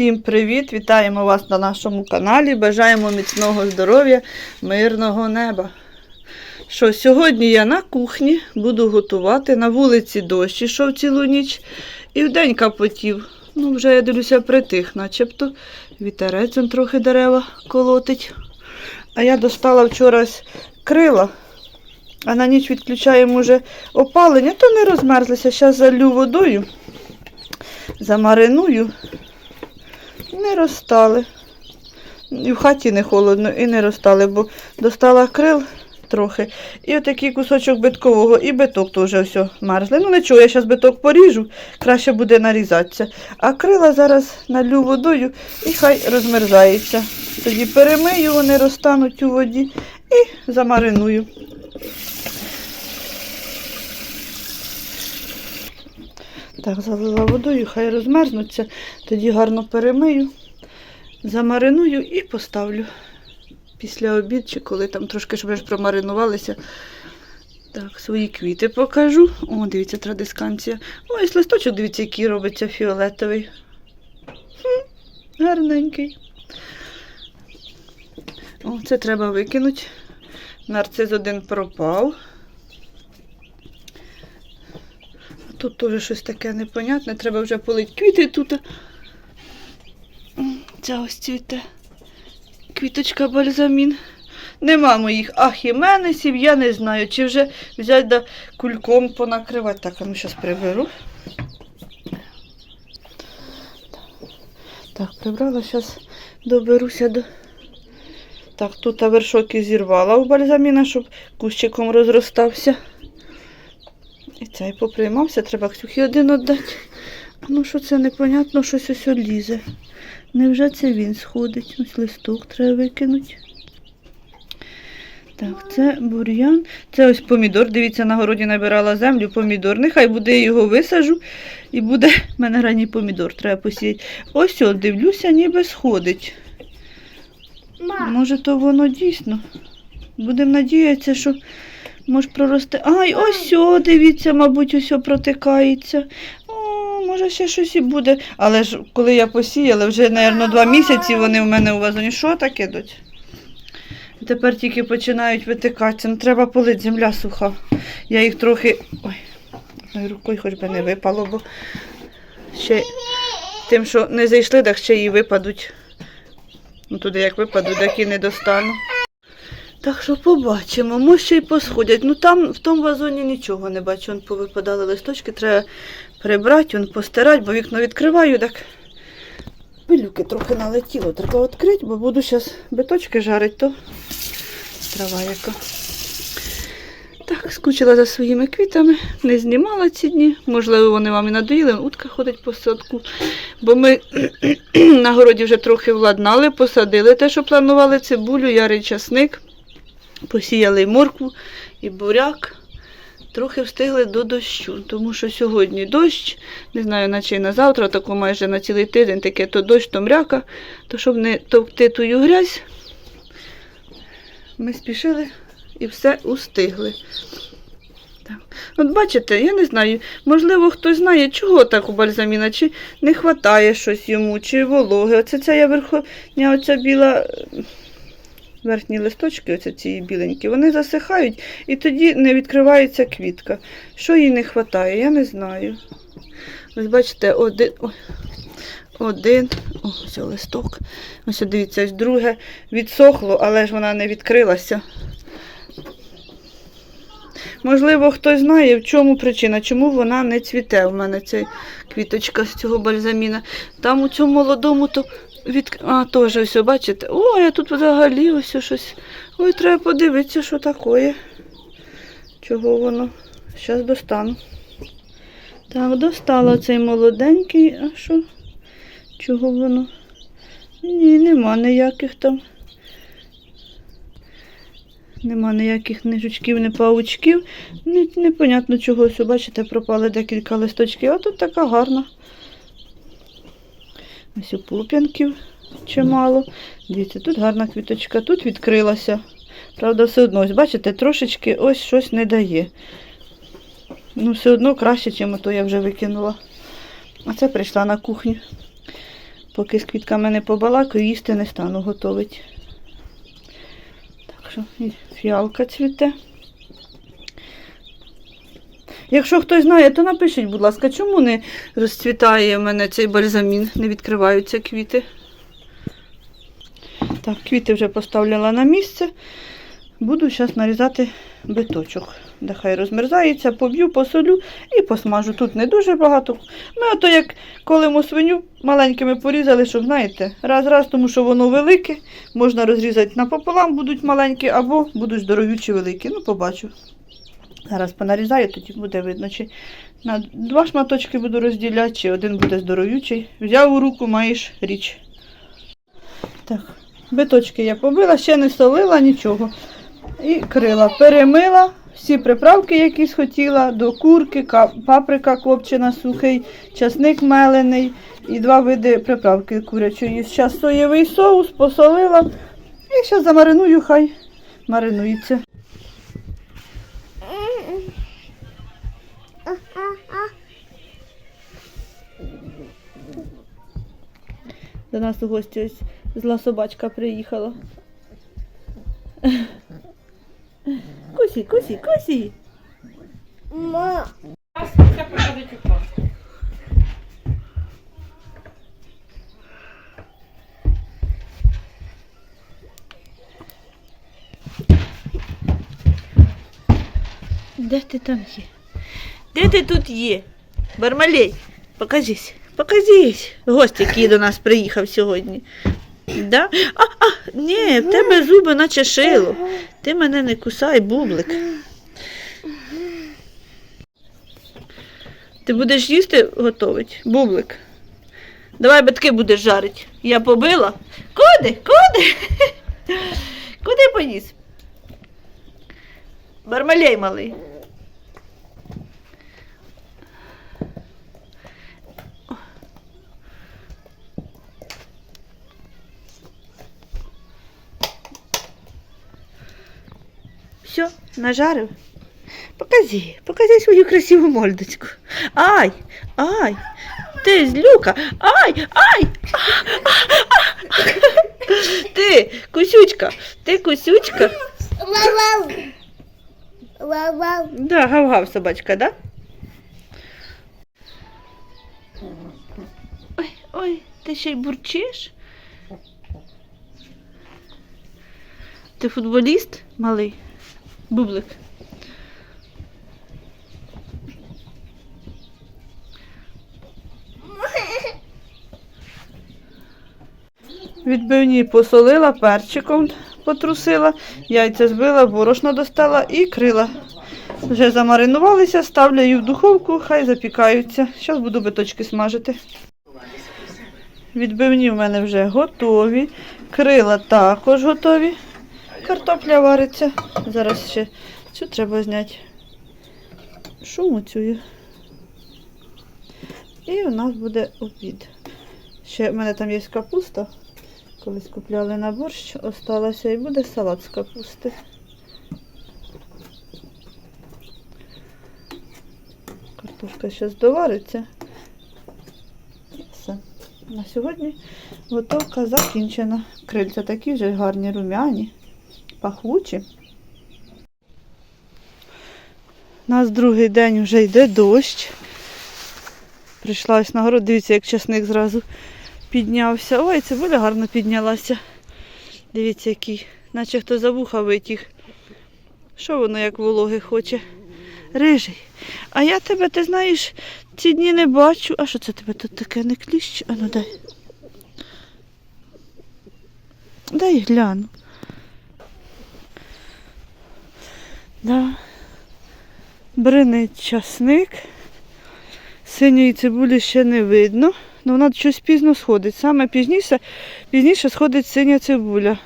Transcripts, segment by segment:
Усім привіт! Вітаємо вас на нашому каналі. Бажаємо міцного здоров'я, мирного неба. Що, сьогодні я на кухні буду готувати. На вулиці дощ ішов цілу ніч і вдень капотів. Ну, вже я дивлюся, притих, начебто. Вітерець он трохи дерева колотить. А я достала вчора крила, а на ніч відключаємо вже опалення, то не розмерзлися. Зараз залю водою, замариную. Не розстали. В хаті не холодно, і не розстали, бо достала крил трохи. І отакий кусочок биткового, і биток теж все мерзли. Ну нічого, я зараз биток поріжу, краще буде нарізатися. А крила зараз налю водою і хай розмерзається. Тоді перемию, вони розтануть у воді і замариную. Так, залила водою, хай розмерзнуться, тоді гарно перемию, замариную і поставлю після обід, чи коли там трошки щоб ж промаринувалися. Так, свої квіти покажу. О, дивіться, традисканція. Ось листочок, дивіться, який робиться фіолетовий. Хм, гарненький. О, це треба викинути. Нарцис один пропав. Тут теж щось таке непонятне, треба вже полити квіти тут. Ця ось цвіте. Квіточка бальзамін. Нема моїх ахіменесів, я не знаю, чи вже взяти да кульком понакривати. Так, а ну зараз приберу. Так, прибрала, зараз доберуся до. Так, тут вершок зірвала у бальзаміна, щоб кущиком розростався. І цей поприймався, треба Ксюхі один віддати. Ну, що це непонятно, щось ось лізе. Невже це він сходить? Ось листок треба викинути. Так, це бур'ян. Це ось помідор. Дивіться, на городі набирала землю, помідор. Нехай буде я його висажу і буде в мене ранній помідор, треба посіяти. Ось от, дивлюся, ніби сходить. Може, то воно дійсно. Будемо надіятися, що може прорости. Ай, ось о, дивіться, мабуть, о протикається. О, може ще щось і буде. Але ж коли я посіяла, вже, мабуть, два місяці вони в мене у вазоні. Що таке, доць? Тепер тільки починають витикатися. Ну, треба полити, земля суха. Я їх трохи. Ой, одною рукою хоч би не випало, бо ще тим, що не зайшли, так ще і випадуть. Ну, туди як випадуть, так і не достану. Так що побачимо, може й посходять. Ну там в тому вазоні нічого не бачу. Вон повипадали листочки, треба прибрати, вон постирати, бо вікно відкриваю, так пилюки трохи налетіло. Треба відкрити, бо буду зараз биточки жарити, то трава яка. Так, скучила за своїми квітами, не знімала ці дні. Можливо, вони вам і надоїли. Утка ходить по садку. Бо ми на городі вже трохи владнали, посадили те, що планували цибулю, ярий часник. Посіяли моркву, і буряк. Трохи встигли до дощу, тому що сьогодні дощ, не знаю, наче на завтра, тако майже на цілий тиждень таке то дощ, то мряка, то щоб не товкти тую грязь, ми спішили і все устигли. Так. От бачите, я не знаю, можливо, хтось знає, чого так у бальзаміна, чи не вистачає щось йому, чи вологи. Оце ця я верхня, оця біла верхні листочки, оце ці біленькі, вони засихають і тоді не відкривається квітка. Що їй не вистачає, я не знаю. Ось бачите, один. Один, ось листок. Ось дивіться, ось друге відсохло, але ж вона не відкрилася. Можливо, хтось знає, в чому причина, чому вона не цвіте. У мене ця квіточка з цього бальзаміна. Там у цьому молодому то від... А, теж ось, бачите? Ой, а тут взагалі ось щось. Ой, треба подивитися, що таке. Чого воно? Зараз достану. Так, достала цей молоденький, а що? Чого воно? Ні, нема ніяких там. Нема ніяких ні жучків, ні паучків. Непонятно чого. Ось, бачите, пропали декілька листочків, а тут така гарна. Ось у пуп'янків чимало. Дивіться, тут гарна квіточка, тут відкрилася. Правда, все одно, ось бачите, трошечки ось щось не дає. Ну, все одно краще, ніж то я вже викинула. А це прийшла на кухню. Поки з квітками не побалакаю, їсти не стану готувати. Так що і фіалка цвіте. Якщо хтось знає, то напишіть, будь ласка, чому не розцвітає в мене цей бальзамін, не відкриваються квіти. Так, квіти вже поставляла на місце. Буду зараз нарізати биточок. Нехай розмерзається, поб'ю, посолю і посмажу. Тут не дуже багато. Ми ото як колимо свиню маленькими порізали, щоб, знаєте, раз-раз, тому що воно велике, можна розрізати напополам, будуть маленькі, або будуть здоровючі великі. Ну, побачу. Зараз понарізаю, тоді буде видно, чи на два шматочки буду розділяти, чи один буде здоровючий. Взяв у руку, маєш річ. Так, биточки я побила, ще не солила нічого. І крила перемила всі приправки, які схотіла, до курки, паприка копчена, сухий, часник мелений і два види приправки курячої. Зараз соєвий соус посолила і зараз замариную, хай маринується. До нас у гості ось зла собачка приїхала. Кусі, кусі, кусі. Це Де ти там є? Де ти тут є? Бармалей, покажись, покажись. Гость, який до нас приїхав сьогодні. Да? А, а, ні, в тебе зуби наче шило. Ти мене не кусай, бублик. Ти будеш їсти готовить? Бублик. Давай батьки будеш жарити. Я побила. Куди? Куди? Куди поніс? Бармалей малий. Все, нажарив? Покажи, покажи свою красиву мордочку. Ай, ай, ти злюка, ай, ай. Ти, кусючка, ти кусючка. Вау-вау. Вау-вау. Да, гав-гав собачка, да? Ой, ой, ти ще й бурчиш? Ти футболіст малий? Бублик. Відбивні посолила, перчиком потрусила, яйця збила, борошно достала і крила. Вже замаринувалися, ставлю їх в духовку, хай запікаються. Зараз буду биточки смажити. Відбивні в мене вже готові. Крила також готові. Картопля вариться. Зараз ще цю треба зняти. Шуму цю. І у нас буде обід. Ще в мене там є капуста. Колись купляли на борщ, осталося і буде салат з капусти. Картошка зараз довариться. І все. На сьогодні готовка закінчена. Крильця такі вже гарні, румяні, пахучі. У нас другий день вже йде дощ. Прийшла ось на город, дивіться, як часник зразу піднявся. Ой, цибуля гарно піднялася. Дивіться, який, наче хто за вуха витяг. Що воно як вологи хоче? Рижий. А я тебе, ти знаєш, ці дні не бачу. А що це тебе тут таке не кліщ? А ну дай. Дай гляну. Да. Бринить часник. Синьої цибулі ще не видно. Ну, вона щось пізно сходить. Саме пізніше, пізніше сходить синя цибуля.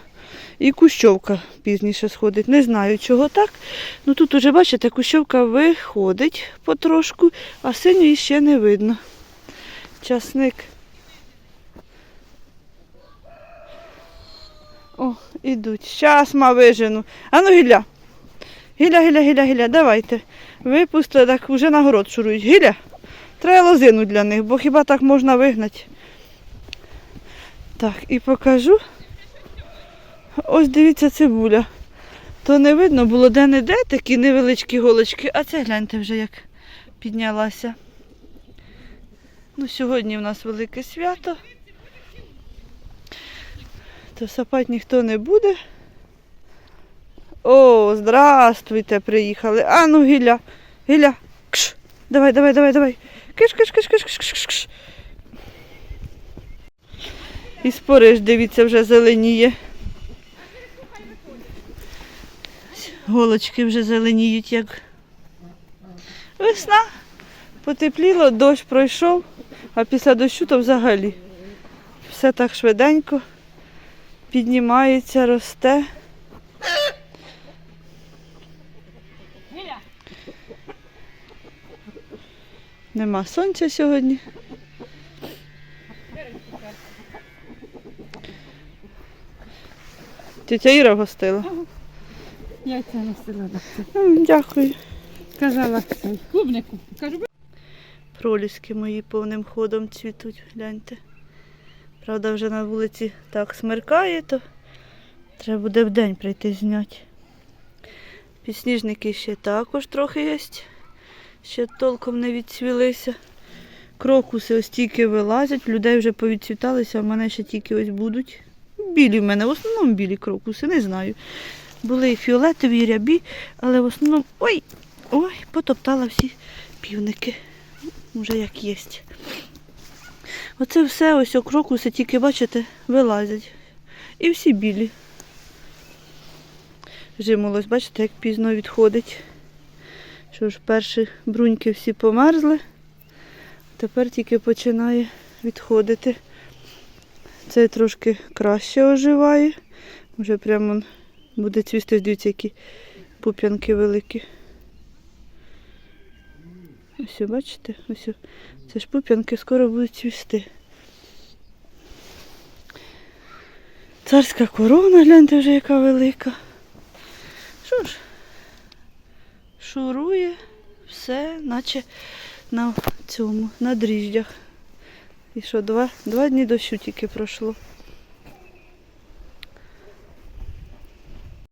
І кущовка пізніше сходить. Не знаю, чого так. Ну тут уже, бачите, кущовка виходить потрошку, а синьої ще не видно. Часник. О, ідуть. Щас ма вижену. Ану, Гіля. Гіля, Гіля, Гіля, Гіля, давайте. Випусти, так вже на город шурують. Гіля. Треба лозину для них, бо хіба так можна вигнати? Так, і покажу. Ось дивіться цибуля. То не видно було де-не-де такі невеличкі голочки, а це гляньте вже як піднялася. Ну, сьогодні в нас велике свято. То сапати ніхто не буде. О, здравствуйте, приїхали. А ну, Гіля, Гіля, кш. Давай, давай, давай, давай. Киш, киш, киш, киш, киш, киш, киш. І спориш, дивіться, вже зеленіє. Голочки вже зеленіють, як весна. Потепліло, дощ пройшов, а після дощу то взагалі. Все так швиденько піднімається, росте. Нема сонця сьогодні. Тетя Іра гостила. яйця носила це. Дякую. Казала клубнику. Кажу, Проліски мої повним ходом цвітуть, гляньте. Правда, вже на вулиці так смеркає, то треба буде вдень прийти зняти. Підсніжники ще також трохи є. Ще толком не відцвілися. Крокуси ось тільки вилазять, людей вже повідцвіталися, а в мене ще тільки ось будуть. Білі в мене, в основному білі крокуси, не знаю. Були і фіолетові, і рябі, але в основному. Ой! Ой, потоптала всі півники. Уже як є. Оце все, ось окрокуси, тільки, бачите, вилазять. І всі білі. Жимолось, бачите, як пізно відходить. Що ж, перші бруньки всі померзли. Тепер тільки починає відходити. Цей трошки краще оживає. Вже прямо буде цвісти, дивіться, які пуп'янки великі. Ось, бачите, ось. Це ж пуп'янки скоро будуть цвісти. Царська корона, гляньте вже яка велика. Що ж, шурує все, наче на цьому, на дріждях. І що, два, два дні дощу тільки пройшло.